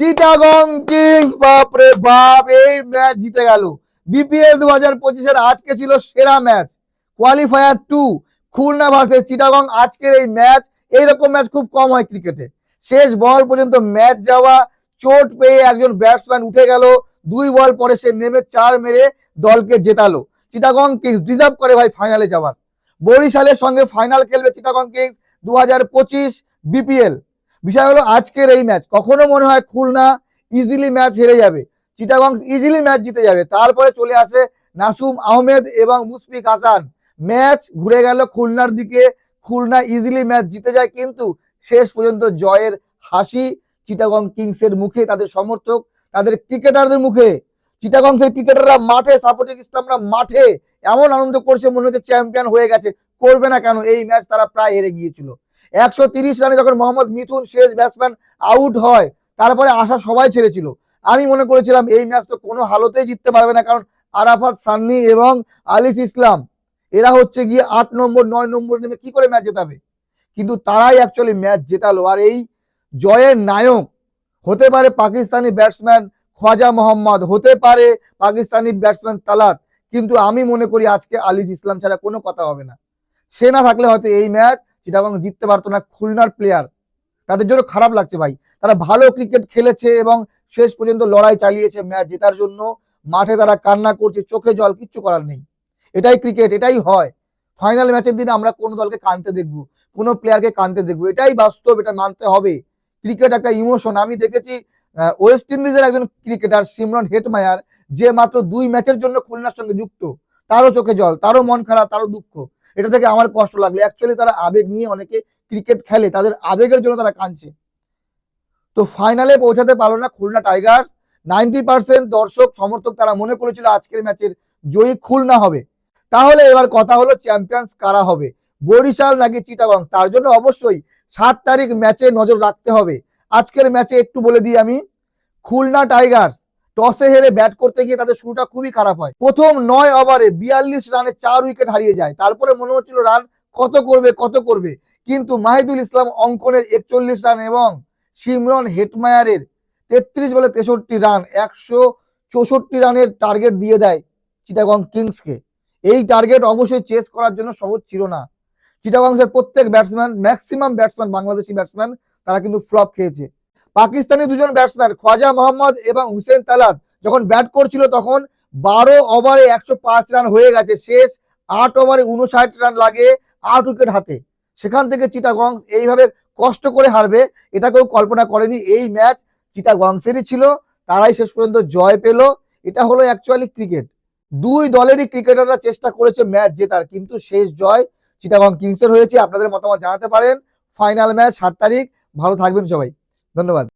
Chittagong Kings বাপরে বাপ, এই ম্যাচ জিতে গেল। বিপিএল দু হাজার পঁচিশের আজকে ছিল সেরা match qualifier two Khulna versus Chittagong আজকের এই ম্যাচ এইরকম ম্যাচ খুব কম হয় ক্রিকেটে শেষ বল পর্যন্ত ম্যাচ যাওয়া, চোট পেয়ে একজন ব্যাটসম্যান উঠে গেল, দুই বল পরে সে নেমে চার মেরে দলকে জেতালো। চিটাগং কিংস ডিজার্ভ করে ভাই ফাইনালে যাওয়ার। বরিশালের সঙ্গে ফাইনাল খেলবে চিটাগং কিংস দু হাজার পঁচিশ বিপিএল বিষয় হলো আজকের এই ম্যাচ কখনো মনে হয় খুলনা ইজিলি ম্যাচ হেরে যাবে। চিটাগং ইজিলি ম্যাচ জিতে যাবে। তারপরে চলে আসে নাসুম আহমেদ এবং মুশফিক হাসান। ম্যাচ ঘুরে গেল খুলনার দিকে। খুলনা ইজিলি ম্যাচ জিতে যায় কিন্তু শেষ পর্যন্ত জয়ের হাসি চিটাগং কিংসের মুখে, তাদের সমর্থক, তাদের ক্রিকেটারদের মুখে। চিটাগং সেই ক্রিকেটাররা মাঠে, সাপোর্টিং ইসলামরা মাঠে। এমন আনন্দ করছে মনে হচ্ছে চ্যাম্পিয়ন হয়ে গেছে। করবে না কেন? এই ম্যাচ তারা প্রায় হেরে গিয়েছিল। একশো রানে যখন মোহাম্মদ মিথুন শেষ ব্যাটসম্যান আউট হয়, তারপরে আশা সবাই ছেড়েছিল। আমি মনে করেছিলাম এই ম্যাচ তো কোনো হালতেই জিততে পারবে না, কারণ আরাফাত সান্নি এবং আলিস ইসলাম, এরা হচ্ছে গিয়ে আট নম্বর, নয় নম্বর নেমে কি করে ম্যাচ জেতাবে? কিন্তু তারাই অ্যাকচুয়ালি ম্যাচ জেতালো। আর এই জয়ের নায়ক হতে পারে পাকিস্তানি ব্যাটসম্যান খোয়াজা মোহাম্মদ, হতে পারে পাকিস্তানি ব্যাটসম্যান তালাত, কিন্তু আমি মনে করি আজকে আলিস ইসলাম ছাড়া কোনো কথা হবে না। সে না থাকলে হয়তো এই ম্যাচ চিটাগং জিততে পারতো না, খুলনার প্লেয়ার তাদের জন্য খারাপ লাগছে ভাই। তারা ভালো ক্রিকেট খেলেছে এবং শেষ পর্যন্ত লড়াই চালিয়েছে ম্যাচ জেতার জন্য। মাঠে তারা কান্না করছে, চোখে জল, কিচ্ছু করার নেই। এটাই ক্রিকেট এটাই হয়। ফাইনাল ম্যাচের দিন আমরা কোনো দলকে কানতে দেখব, কোনো প্লেয়ারকে কানতে দেখব। এটাই বাস্তব, এটা মানতে হবে। ক্রিকেট একটা ইমোশন আমি দেখেছি ওয়েস্ট ইন্ডিজের একজন ক্রিকেটার সিমরন হেটমায়ার যে মাত্র দুই ম্যাচের জন্য খুলনার সঙ্গে যুক্ত। তারও চোখে জল, তারও মন খারাপ, তারও দুঃখ। এটা থেকে আমার কষ্ট লাগল। অ্যাকচুয়ালি তারা আবেগ নিয়ে অনেকে ক্রিকেট খেলে, তাদের আবেগের জন্য তারা কাঁদছে। তো ফাইনালে পৌঁছাতে পারল না খুলনা টাইগার্স নাইনটি পার্সেন্ট দর্শক, সমর্থক তারা মনে করেছিল আজকের ম্যাচের জয়ী খুলনা হবে। তাহলে এবার কথা হলো চ্যাম্পিয়ন্স কারা হবে? বরিশাল নাকি চিটাগং? তার জন্য অবশ্যই সাত তারিখ ম্যাচে নজর রাখতে হবে। আজকের ম্যাচে একটু বলে দিই আমি। খুলনা টাইগার্স টসে হেরে ব্যাট করতে গিয়ে তাদের শুরুটা খুবই খারাপ হয়। প্রথম নয় ওভারে বিয়াল্লিশ রানে চার উইকেট হারিয়ে যায়। তারপরে মনে হচ্ছিল রান কত করবে কত করবে? কিন্তু মাহিদুল ইসলাম অঙ্কনের একচল্লিশ রান এবং সিমরন হেটমায়ারের তেত্রিশ বলে তেষট্টি রান একশো চৌষট্টি রানের টার্গেট দিয়ে দেয় চিটাগং কিংসকে। এই টার্গেট অবশ্যই চেস করার জন্য সহজ ছিল না। চিটাগংসের প্রত্যেক batsman maximum batsman Bangladeshi batsman তারা কিন্তু ফ্লপ খেয়েছে। পাকিস্তানি দুজন ব্যাটসম্যান খোয়াজা মোহাম্মদ এবং হুসেন তালাত, যখন ব্যাট করছিল তখন বারো ওভারে একশো পাঁচ রান হয়ে গেছে। শেষ আট ওভারে উনষাট রান লাগে আট উইকেট হাতে। সেখান থেকে চিটাগং এইভাবে কষ্ট করে হারবে, এটা কেউ কল্পনা করেনি। এই ম্যাচ চিটাগংসেরই ছিল, তারাই শেষ পর্যন্ত জয় পেল। এটা হলো অ্যাকচুয়ালি ক্রিকেট দুই দলেরই ক্রিকেটাররা চেষ্টা করেছে ম্যাচ জেতার, কিন্তু শেষ জয় চিটাগং কিংসের হয়েছে। আপনাদের মতামত জানাতে পারেন। ফাইনাল ম্যাচ সাত তারিখ। ভালো থাকবেন সবাই। ধন্যবাদ